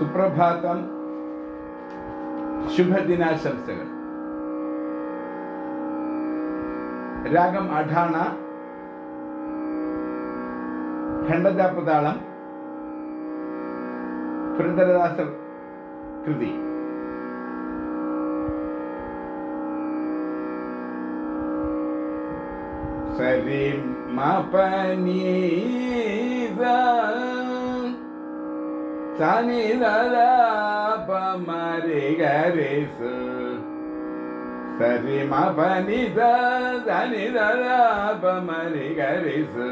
സുപ്രഭാതം. ശുഭദിനാശംസകൾ. രാഗം അഠാണ. ഖണ്ഡജാപ്പതാളം പുരന്ദരദാസർ കൃതി. സരി മപനീസ സനി പമരി ഗരിസ് സരി മപനിസ സനി പമരി ഗരിസ്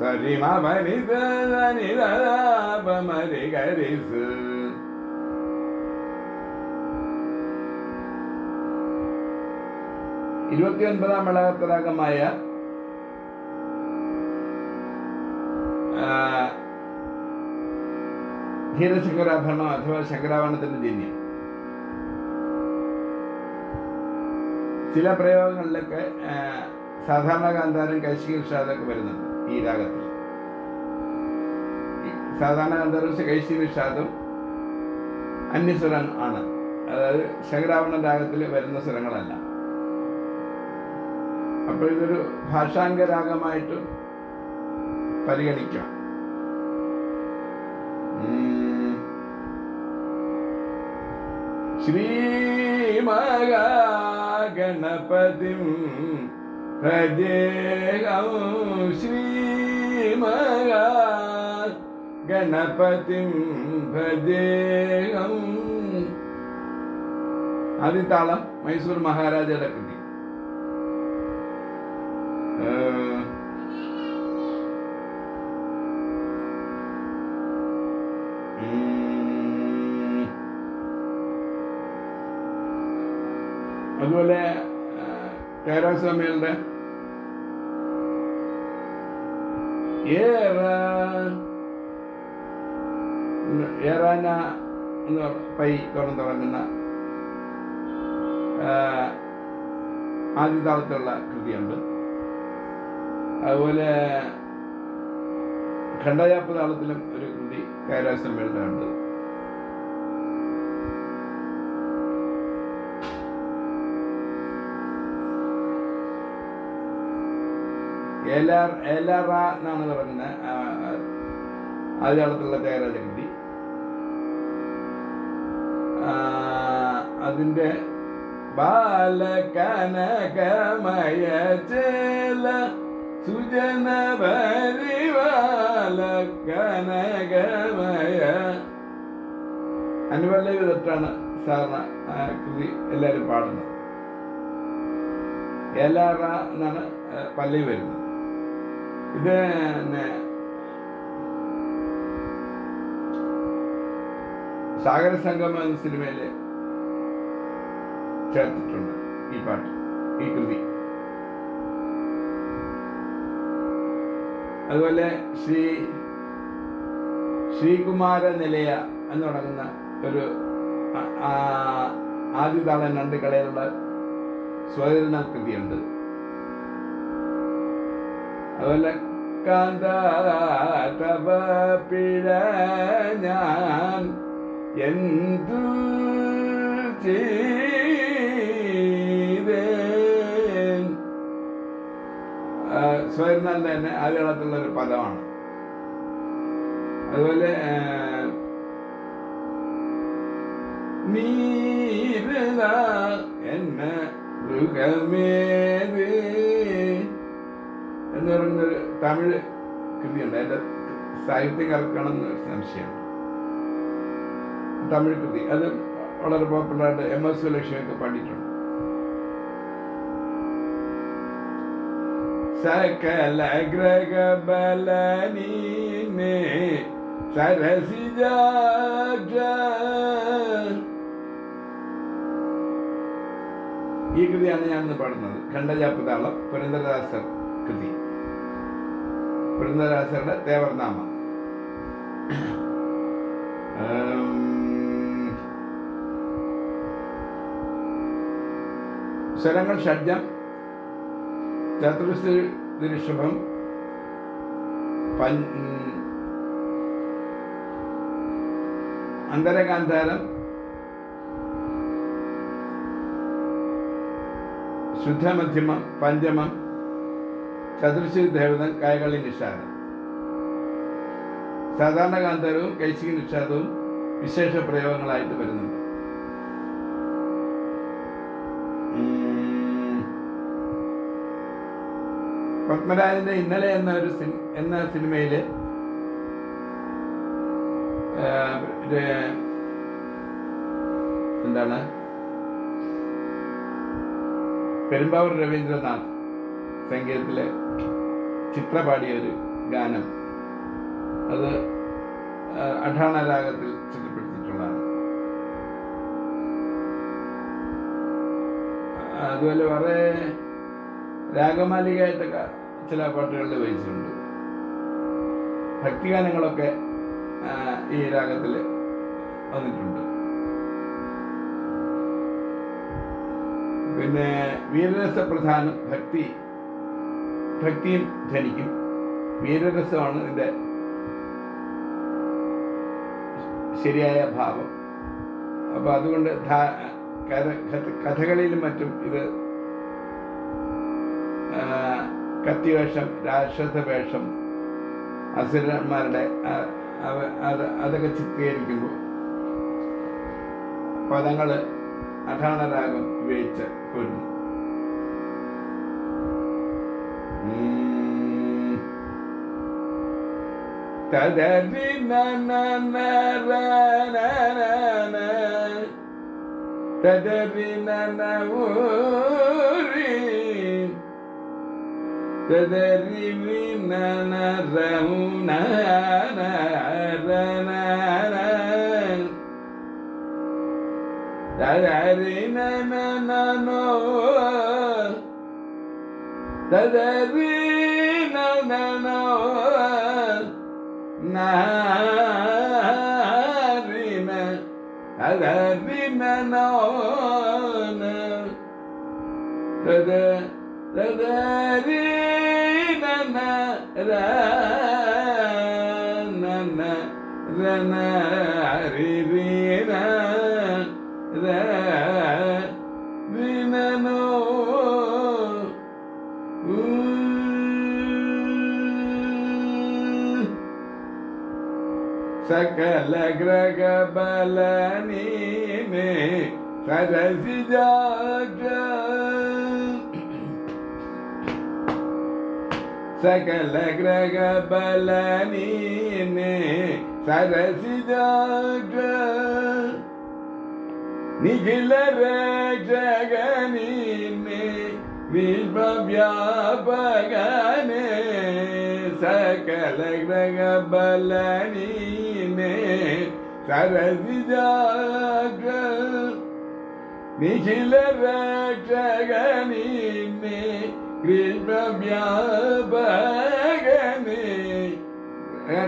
സരി മപനിസ സനി പമരി ഗരിസ് ഇരുപത്തിയൊൻപതാം മേളകത്തരാഗമായ ധീരശങ്കരാഭരണം അഥവാ ശങ്കരാഭരണത്തിന്റെ ജന്യം. ചില പ്രയോഗങ്ങളിലൊക്കെ സാധാരണ കാന്താരം കൈശിക വിഷാദമൊക്കെ വരുന്നുണ്ട് ഈ രാഗത്തിൽ. സാധാരണ കാന്താരം കൈശിക വിഷാദം അന്യസ്വരം ആണ്. അതായത് ശങ്കരാഭരണ രാഗത്തിൽ വരുന്ന സ്വരങ്ങളല്ല. അപ്പോൾ ഇതൊരു ഭാഷാംഗരാഗമായിട്ടും പരിഗണിക്കാം. श्रीमहागणपतिं भजेहं श्रीमहागणपतिं भजेहम् అది తాళం మైసూర్ మహారాజా కృతి അതുപോലെ കൈരാസ്വാമികളുടെ ഏറെ ഏറാന എന്ന് പൈ തുറന്ന് തുടങ്ങുന്ന ആദ്യ താളത്തിലുള്ള കൃതിയുണ്ട്. അതുപോലെ ഖണ്ഡയാപ്പ് താളത്തിലും ഒരു കൃതി കൈലാസമ്മയുടെ ഉണ്ട്. ഏലാർ ഏലാറ എന്നാണ് പറയുന്നത് ആ, ആ, ആദ്യകാലത്തുള്ള ത്യാഗരാജ കൃതി ആ, അതിന്റെ ബാലകനകമയ ചേല സുജന പരിവാല കനകമയ അനുപല്ലവി തൊട്ടാണ് സാറിന് കൃതി എല്ലാവരും പാടുന്നത്. ഏലാറ എന്നാണ് പള്ളി വരുന്നത്. ഇത് സാഗര സംഗമ എന്ന സിനിമയിൽ ചേർത്തിട്ടുണ്ട് ഈ പാട്ട് ഈ കൃതി. അതുപോലെ ശ്രീ ശ്രീകുമാര നിലയ എന്ന് തുടങ്ങുന്ന ഒരു ആദ്യതാളൻ രണ്ട് കളയിലുള്ള സ്വതന്ത്ര കൃതിയുണ്ട്. അതുപോലെ തപ പിഴ ഞാൻ എന്തു ചെയ്തേൻ? തന്നെ ആദ്യകാലത്തുള്ള ഒരു പദമാണ്. അതുപോലെ നീരുത എന്നെ മൃഗമേത് തമിഴ് കൃതിയുണ്ട്. അതിന്റെ സാഹിത്യം സംശയം. തമിഴ് കൃതി. അത് വളരെ പോപ്പുലറായിട്ട് എം എസ് സുലക്ഷ്മിയൊക്കെ പാടിയിട്ടുണ്ട്. സകല ഗ്രഹബലനീനെ സരസി ഈ കൃതിയാണ് ഞാൻ ഇന്ന് പാടുന്നത്. ഖണ്ഡജാപ്പതാളം പുരന്ദരദാസർ കൃതി. പുരന്ദരദാസരുടെ ദേവർനാമ. സ്വരങ്ങൾ ഷഡ്ജം ചതുർശ്രീ ഋഷഭം പൻ അന്തരകാന്താരം ശുദ്ധമധ്യമം പഞ്ചമം ചതുർശ്രീ ദേവതൻ കൈകളി നിഷാദം. സാധാരണ കാന്താരവും കൈശിക നിഷാദവും വിശേഷ പ്രയോഗങ്ങളായിട്ട് വരുന്നുണ്ട്. പത്മരാജന്റെ ഇന്നലെ എന്ന ഒരു എന്ന സിനിമയിൽ എന്താണ്? പെരുമ്പാവൂർ രവീന്ദ്രനാഥ്. സംഗീതത്തിലെ ചിത്ര പാടിയ ഒരു ഗാനം. അത് അഠാണ രാഗത്തിൽ ചിത്രപ്പെടുത്തിയിട്ടുള്ളതാണ്. അതുപോലെ വളരെ രാഗമാലികയായിട്ടൊക്കെ ചില പാട്ടുകളിൽ വഹിച്ചിട്ടുണ്ട്. ഭക്തിഗാനങ്ങളൊക്കെ ഈ രാഗത്തിൽ വന്നിട്ടുണ്ട്. പിന്നെ വീരരസപ്രധാനം ഭക്തി ഭക്തിയും ധനിക്കും വീരരസമാണ് ഇതിന്റെ ശരിയായ ഭാവം അപ്പോൾ അതുകൊണ്ട് കഥകളിലും മറ്റും ഇത് കത്തിവേഷം രാക്ഷസ വേഷം അസുരന്മാരുടെ അത് അതൊക്കെ ചിത്രീകരിക്കുമ്പോൾ പദങ്ങൾ അഠാണരാഗം ഉപയോഗിച്ച് കൊല്ലുന്നു ததபி ததபி நனவூரி ததறிவி நனரவுன ததறி நனோ ததறி நனோ نارم أذرم نعنا تدارينا رانا رانا கல கிரக பல நீனே சரசி ஜாக. சகல கிரக பல நீனே சரசி ஜாக. நிகில ரேகனீனே விஸ்வ வியாபகனே கலகபலனீனே சரசிஜாக நிகில ரட்சகனீனே கிருஷ்ணவியாபகனே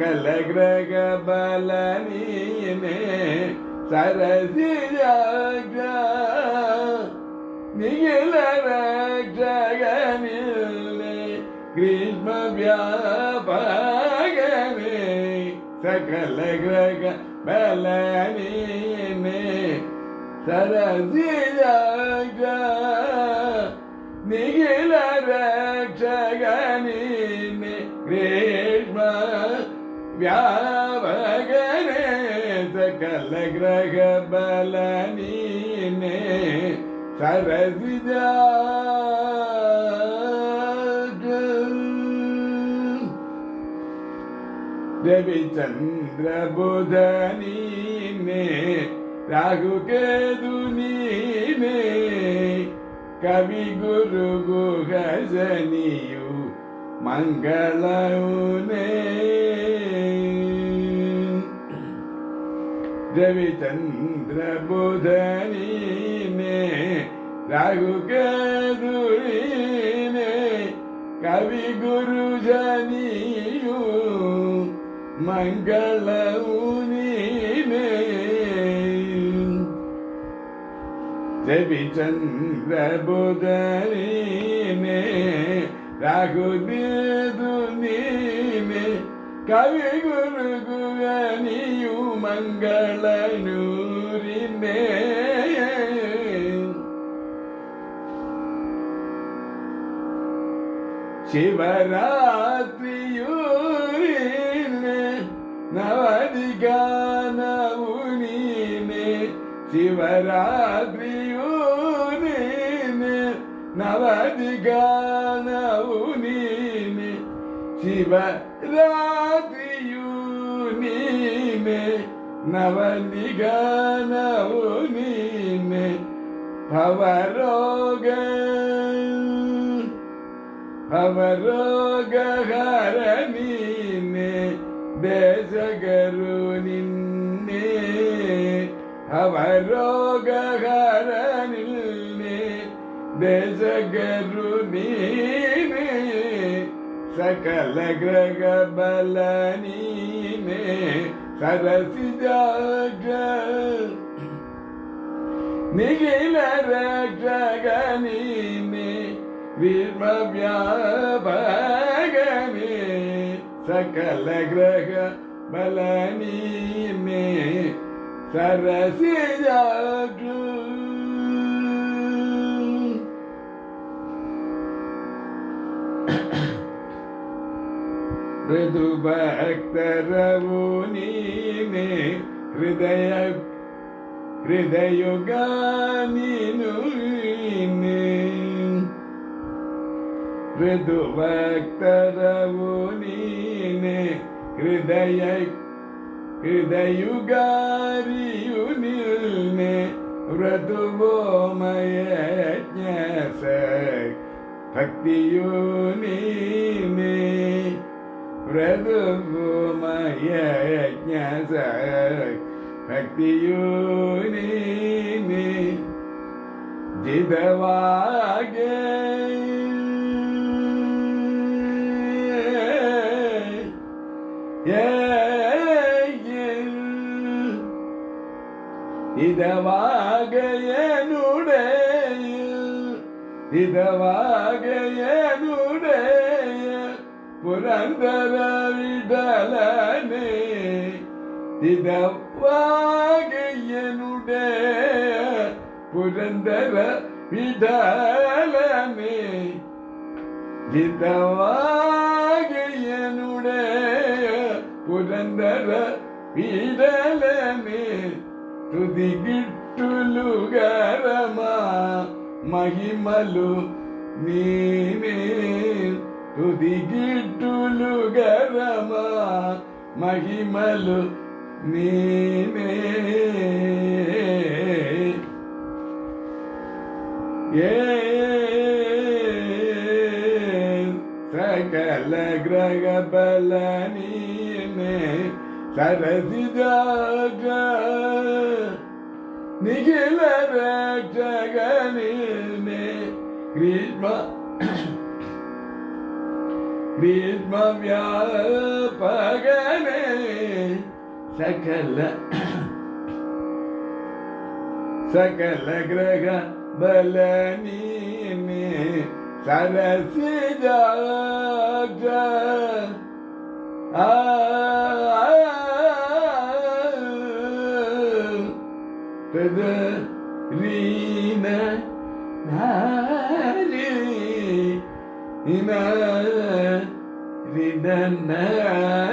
கலகிரகபலனீனே சரசிஜாக நிகில ரட்சகனே கிரீஷ்ம வியாபகமே சகல கிரக பலனீனே. சரசியாக நிகில ரக்ஷகனீனே கிரீஷ்ம வியாபகனே சகல கிரக பலனீனே. சரசிதாக രവിചന്ദ്രബുധനീനെ രാഹുകേതുനീനെ കവി ഗുരു ഗുഹസനിയു മംഗളൂനേ രവിചന്ദ്രബുധനീനെ രാഹുകേതുനീനെ കവി ഗുരുജനിയു മംഗളൂനീനെ രവിചന്ദ്രബുധനീനെ രാഘുദീതുനീനെ കവി ഗുരു ഗുരനിയു മംഗളനൂരിനെ ശിവരാത്രിയൂരിനെ ನವದಿಗಾನವುನಿ ಶಿವರಾತ್ರಿಯೂ ನೀನೆ ನವದಿಗಾನವು ನೀನೆ ಶಿವರಾತ್ರಿಯೂ ನೀನೆ ನವದಿಗಾನವು ನೀನೆ ಭವರೋಗ ಭವರೋಗ ಹರಣಿ ദേശകരുനിന്നെ അവരോഗഹരനിന്നെ ദേശകരുനീനെ സകല ഗ്രഹബലനീനെ സരസിജാഗ നിഖില രക്ഷകനീനെ सकल ग्रह बलनी में सरस जागू मृदु भक्त रवुनी में हृदय हृदय गानी ಮೃದು ಭಕ್ತರವು ನೀನೆ ಹೃದಯ ಹೃದಯುಗಾರಿಯು ನಿಲ್ನೆ ಮೃದುವೋಮಯ ಜ್ಞಾಸ ಭಕ್ತಿಯು ನೀನೆ ಮೃದುವೋಮಯ ಜ್ಞಾಸ ಭಕ್ತಿಯು ನೀನೆ ಜಿದವಾಗೇ இதவாக என்னுடைய இதவாக என்னுடைய புரந்தர விடலனே இதவாக என்னுடைய புரந்தர விடலனே இதவாக என்னுடைய புரந்தர விடலனே తుది గిట్టులు గరమా మహిమలు నీవే. తుది గిట్టులు గరమా మహిమలు నీవే. ఏ సకల గ్రగ బల నీనే సరసి జాగా Nigile beklegenini Gitma Gitmem ya pagani Sakala Sakala grega balanini Sana sıcakça Ah kaderime Nerime Ridenler